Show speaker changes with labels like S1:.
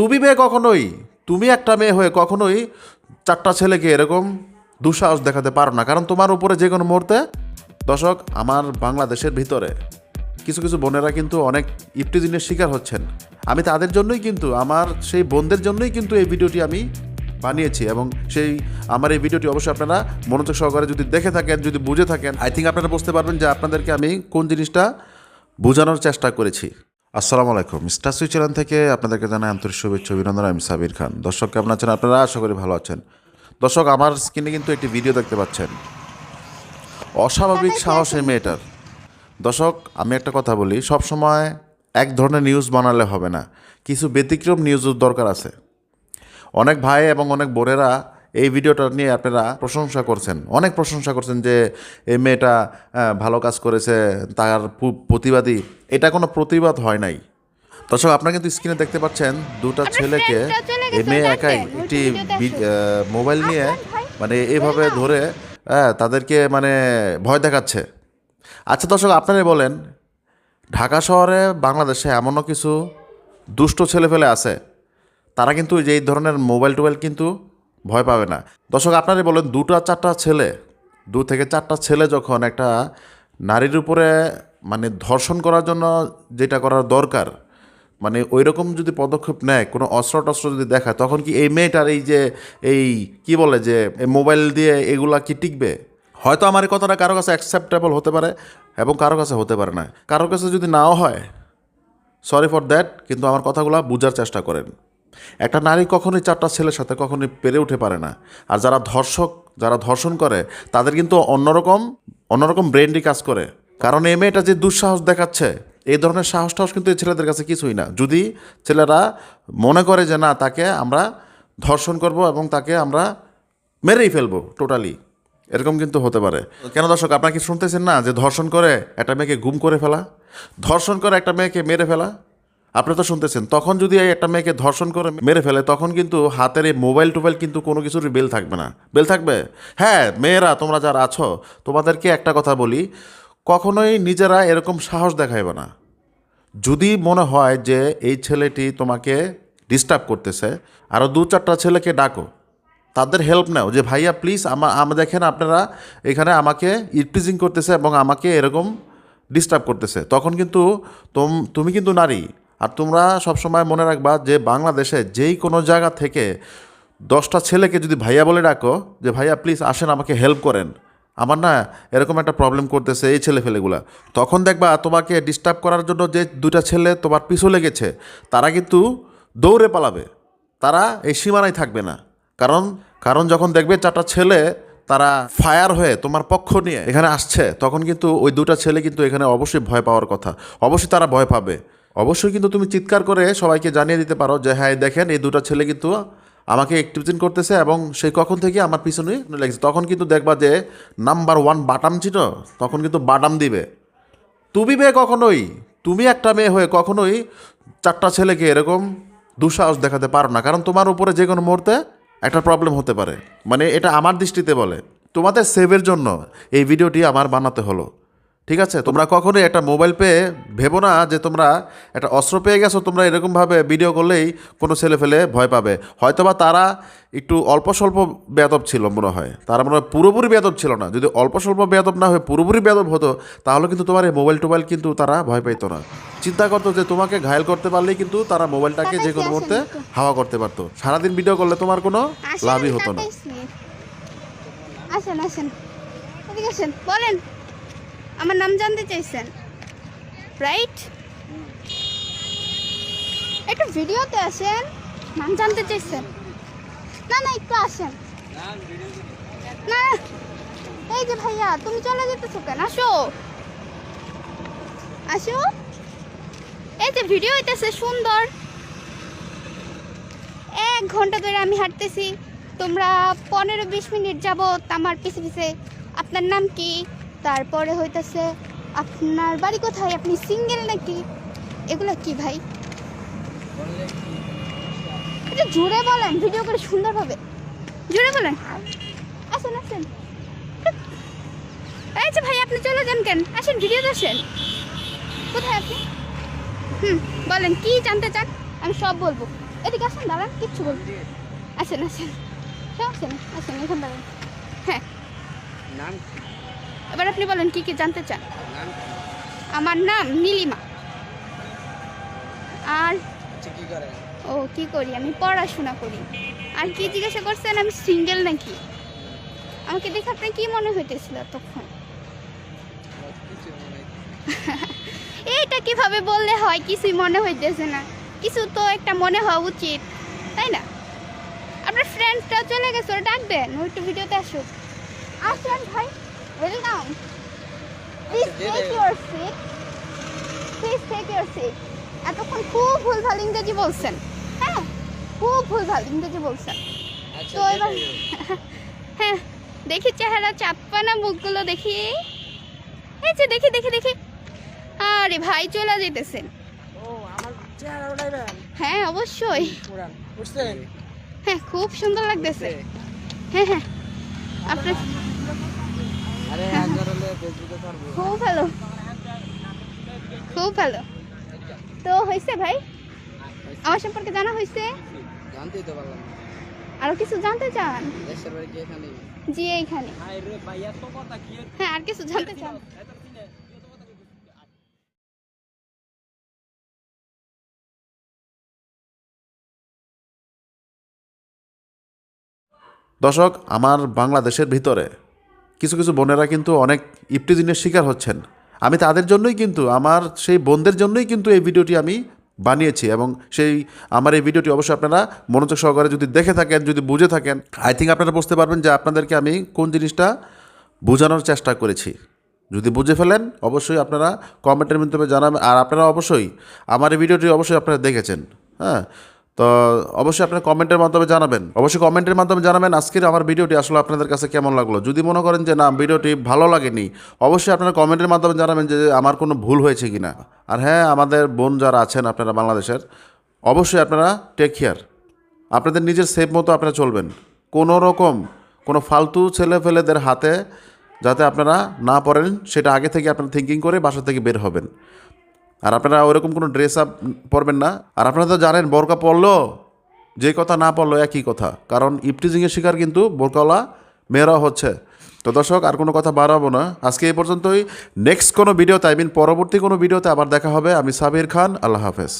S1: তুমি মেয়ে কখনোই, তুমি একটা মেয়ে হয়ে কখনোই চারটা ছেলেকে এরকম দুঃসাহস দেখাতে পারো না। কারণ তোমার উপরে যে কোনো মুহূর্তে, দর্শক, আমার বাংলাদেশের ভিতরে কিছু কিছু বোনেরা কিন্তু অনেক ইফটিজিনের শিকার হচ্ছেন। আমি তাদের জন্যই কিন্তু, আমার সেই বোনদের জন্যই কিন্তু এই ভিডিওটি আমি বানিয়েছি এবং সেই, আমার এই ভিডিওটি অবশ্যই আপনারা মনোযোগ সহকারে যদি দেখে থাকেন, যদি বুঝে থাকেন আই থিঙ্ক আপনারা বুঝতে পারবেন যে আপনাদেরকে আমি কোন জিনিসটা বোঝানোর চেষ্টা করেছি। আসসালামু আলাইকুম। স্টার চ্যানেল থেকে আপনাদেরকে জানাই আন্তরিক শুভেচ্ছা অভিনন্দন। আমি সাবির খান। দর্শক কেমন আছেন আপনারা? আশা করি ভালো আছেন। দর্শক আমার স্ক্রিনে কিন্তু একটি ভিডিও দেখতে পাচ্ছেন। অস্বাভাবিক সাহস এই মেয়েটার। দর্শক আমি একটা কথা বলি সব সময় এক ধরনের নিউজ বানালে হবে না। কিছু ব্যতিক্রম নিউজের দরকার আছে। অনেক ভাই এবং অনেক বোনেরা এই ভিডিওটা নিয়ে আপনারা প্রশংসা করছেন। অনেক প্রশংসা করছেন যে এই মেয়েটা ভালো কাজ করেছে তার প্রতিবাদী। এটা কোনো প্রতিবাদ হয় নাই। দর্শক আপনারা কিন্তু স্ক্রিনে দেখতে পাচ্ছেন দুটো ছেলেকে এই মেয়ে একাই একটি মোবাইল নিয়ে মানে এভাবে ধরে তাদেরকে মানে ভয় দেখাচ্ছে। আচ্ছা দর্শক আপনারাই বলেন ঢাকা শহরে বাংলাদেশে এমনও কিছু দুষ্ট ছেলেফেলে আছে? তারা কিন্তু যে এই ধরনের মোবাইল টোবাইল কিন্তু ভয় পাবে না। দর্শক, আপনারই বলেন, দুটো, চারটা ছেলে, দু থেকে চারটা ছেলে যখন একটা নারীর উপরে মানে ধর্ষণ করার জন্য যেটা করার দরকার মানে ওই রকম যদি পদক্ষেপ নেয়, কোনো অস্ত্র টস্ত্র যদি দেখায়, তখন কি এই মেয়েটার এই যে, এই কি বলে যে মোবাইল দিয়ে এগুলা কি টিকবে? হয়তো আমার এই কথাটা কারও কাছে অ্যাকসেপ্টেবল হতে পারে এবং কারও কাছে হতে পারে না। কারও কাছে যদি নাও হয় সরি ফর দ্যাট কিন্তু আমার কথাগুলো বোঝার চেষ্টা করেন। একটা নারী কখনোই চারটা ছেলের সাথে কখনোই পেরে উঠে পারে না। আর যারা ধর্ষক, যারা ধর্ষণ করে, তাদের কিন্তু অন্যরকম অন্যরকম ব্রেনটি কাজ করে। কারণ এই মেয়েটা যে দুঃসাহস দেখাচ্ছে, এই ধরনের সাহস টাহস কিন্তু এই ছেলেদের কাছে কিছুই না। যদি ছেলেরা মনে করে যে, না, তাকে আমরা ধর্ষণ করব এবং তাকে আমরা মেরেই ফেলব টোটালি এরকম কিন্তু হতে পারে। কেন দর্শক, আপনারা কি শুনতেছেন না যে ধর্ষণ করে একটা মেয়েকে গুম করে ফেলা? ধর্ষণ করে একটা মেয়েকে মেরে ফেলা? আপনি তো শুনতেছেন, তখন যদি এই একটা মেয়েকে ধর্ষণ করে মেরে ফেলে, তখন কিন্তু হাতের এই মোবাইল টোবাইল কিন্তু কোনো কিছুর বেল থাকবে না। বেল থাকবে? হ্যাঁ মেয়েরা, তোমরা যারা আছো, তোমাদেরকে একটা কথা বলি, কখনোই নিজেরা এরকম সাহস দেখাইবে না। যদি মনে হয় যে এই ছেলেটি তোমাকে ডিস্টার্ব করতেছে আরও দু চারটা ছেলেকে ডাকো। তাদের হেল্প নাও যে, ভাইয়া প্লিজ আমা আমা, দেখেন আপনারা এখানে আমাকে ইটপ্রিজিং করতেছে এবং আমাকে এরকম ডিস্টার্ব করতেছে। তখন কিন্তু তুমি কিন্তু নারী। আর তোমরা সবসময় মনে রাখবা যে বাংলাদেশে যেই কোনো জায়গা থেকে দশটা ছেলেকে যদি ভাইয়া বলে ডাকো যে, ভাইয়া প্লিজ আসেন, আমাকে হেল্প করেন। আমার না এরকম একটা প্রবলেম করতেছে এই ছেলে ফেলেগুলা তখন দেখবা তোমাকে ডিস্টার্ব করার জন্য যে দুটা ছেলে তোমার পিছু লেগেছে, তারা কিন্তু দৌড়ে পালাবে। তারা এই সীমানায় থাকবে না। কারণ কারণ যখন দেখবে চারটা ছেলে তারা ফায়ার হয়ে তোমার পক্ষ নিয়ে এখানে আসছে, তখন কিন্তু ওই দুটা ছেলে কিন্তু এখানে অবশ্যই ভয় পাওয়ার কথা। অবশ্যই তারা ভয় পাবে। অবশ্যই কিন্তু তুমি চিৎকার করে সবাইকে জানিয়ে দিতে পারো যে হ্যাঁ দেখেন, এই দুটা ছেলে কিন্তু আমাকে অ্যাক্টিভিজন করতেছে এবং সেই কখন থেকে আমার পিছনে লেগেছে। তখন কিন্তু দেখবা যে নাম্বার ওয়ান বাটাম ছিল, তখন কিন্তু বাটাম দিবে। তুমি মেয়ে কখনোই, তুমি একটা মেয়ে হয়ে কখনোই চারটা ছেলেকে এরকম দুঃসাহস দেখাতে পারো না। কারণ তোমার উপরে যে কোনো মুহূর্তে একটা প্রবলেম হতে পারে। মানে এটা আমার দৃষ্টিতে বলে। তোমাদের সেভের জন্য এই ভিডিওটি আমার বানাতে হলো। ঠিক আছে? তোমরা কখনোই একটা মোবাইল পেয়ে ভেবো না যে তোমরা একটা অস্ত্র পেয়ে গেছো তোমরা এরকমভাবে ভিডিও করলেই কোনো ছেলে ফেলে ভয় পাবে। হয়তোবা তারা একটু অল্প স্বল্প বেয়াদব ছিল মনে হয়। তারা মনে হয় পুরোপুরি বেয়াদব ছিল না। যদি অল্প স্বল্প বেয়াদব না হয়ে পুরোপুরি বেয়াদব হতো তাহলে কিন্তু তোমার এই মোবাইল টোবাইল কিন্তু তারা ভয় পাইতো না। চিন্তা করতো যে তোমাকে ঘায়ল করতে পারলেই কিন্তু তারা মোবাইলটাকে যে কোনো মুহূর্তে হাওয়া করতে পারতো। সারাদিন ভিডিও করলে তোমার কোনো লাভই হতো না।
S2: আসেন আসেন বলেন। আমার নাম জানতে চাইছেন। রাইট একটু ভিডিওতে আসেন। নাম জানতে চাইছেন? না না, একটু আসেন। না, এই যে ভাইয়া, তুমি চলে যেতেছো কেন? আসো। আসো। এই যে ভিডিও হইতেছে, সুন্দর। এক ঘণ্টা ধরে আমি হাঁটতেছি। তোমরা পনেরো বিশ মিনিট যাবত আমার পিছে পিছে, আপনার নাম কি? তারপরে হইতেছে আপনার বাড়ি কোথায়? আপনি সিঙ্গেল নাকি? এগুলো কি ভাই? এটা জোরে বলেন ভিডিও করে সুন্দরভাবে। জোরে বলেন। আসেন আসেন। যে ভাই, আপনি চলে যান কেন? আসেন ভিডিওতে আসেন। কোথায় আপনি? হুম, বলেন, কি জানতে চান? আমি সব বলব। এদিকে আসেন, দাঁড়ান, কিচ্ছু বলুন আসেন আসেন। আসেন আসেন, এখন দাঁড়ান। হ্যাঁ।
S3: নাম?
S2: এবার আপনি বলেন কি কি জানতে চান? আমার নাম নীলিমা। আর
S3: আচ্ছা,
S2: ও কি করি? আমি পড়াশোনা করি। আর কি জিজ্ঞাসা করছেন আমি সিঙ্গেল নাকি? আমাকে দেখে আপনার কি মনে হইতেছিল তখন এইটা কীভাবে বললে হয় কিছুই মনে হইতেছে না। কিছু তো একটা মনে হওয়া উচিত তাই না? আপনার ফ্রেন্ডসটা চলে গেছে ওরা ডাকবেন ওই একটু ভিডিওতে আসুক। আসেন ভাই।
S3: দিয়ে
S2: টেক
S3: দে।
S2: Your seat please take your seat এতক্ষণ খুব ভুলভাল ইংরেজি বলছেন। হ্যাঁ খুব ভুলভাল ইংরেজি বলছেন।
S3: আচ্ছা
S2: তো এবার হ্যাঁ দেখি চেহারা চাপ্পা না মুখগুলো দেখি। এই যে দেখি দেখি দেখি। আরে ভাই চলে যেতেছেন। হ্যাঁ অবশ্যই। হ্যাঁ খুব সুন্দর লাগতেছে। হ্যাঁ হ্যাঁ। আপনার খুব ভালো। খুব ভালো। তো হয়েছে ভাই? আমার সম্পর্কে জানা হয়েছে
S3: জানতেই তো পারলাম
S2: আরও কিছু জানতে চান? জি এইখানে। হ্যাঁ আর কিছু জানতে চান?
S1: দর্শক আমার বাংলাদেশের ভিতরে কিছু কিছু বোনেরা কিন্তু অনেক ইপটিজিনের শিকার হচ্ছেন। আমি তাদের জন্যই কিন্তু, আমার সেই বোনদের জন্যই কিন্তু এই ভিডিওটি আমি বানিয়েছি এবং সেই, আমার এই ভিডিওটি অবশ্যই আপনারা মনোযোগ সহকারে যদি দেখে থাকেন, যদি বুঝে থাকেন আই থিঙ্ক আপনারা বুঝতে পারবেন যে আপনাদেরকে আমি কোন জিনিসটা বোঝানোর চেষ্টা করেছি। যদি বুঝে ফেলেন, অবশ্যই আপনারা কমেন্টের মাধ্যমে জানাবেন, আর আপনারা অবশ্যই আমার এই ভিডিওটি অবশ্যই আপনারা দেখেছেন। হ্যাঁ তো অবশ্যই আপনারা কমেন্টের মাধ্যমে জানাবেন। অবশ্যই কমেন্টের মাধ্যমে জানাবেন আজকের আমার ভিডিওটি আসলে আপনাদের কাছে কেমন লাগল। যদি মনে করেন যে, না, ভিডিওটি ভালো লাগেনি, অবশ্যই আপনারা কমেন্টের মাধ্যমে জানাবেন যে, আমার কোনো ভুল হয়েছে কি না আর হ্যাঁ আমাদের বোন যারা আছেন আপনারা বাংলাদেশের, অবশ্যই আপনারা টেক কেয়ার আপনাদের নিজের সেফ মতো আপনারা চলবেন। কোনো রকম কোনো ফালতু ছেলে ফেলেদের হাতে যাতে আপনারা না পড়েন, সেটা আগে থেকে আপনারা থিঙ্কিং করে বাসা থেকে বের হবেন। আর আপনারা ওরকম কোনো ড্রেস আপ পরবেন না। আর আপনারা তো জানেন, বোরকা পরলো যে কথা না পড়ল একই কথা। কারণ ইপটিজিংয়ের শিকার কিন্তু বোরকাওয়ালা মেয়েরাও হচ্ছে। তো দর্শক, আর কোনো কথা বাড়াবো না। আজকে এই পর্যন্তই। নেক্সট কোনো ভিডিওতে আই মিন পরবর্তী কোনো ভিডিওতে আবার দেখা হবে। আমি সাবির খান, আল্লাহ হাফেজ.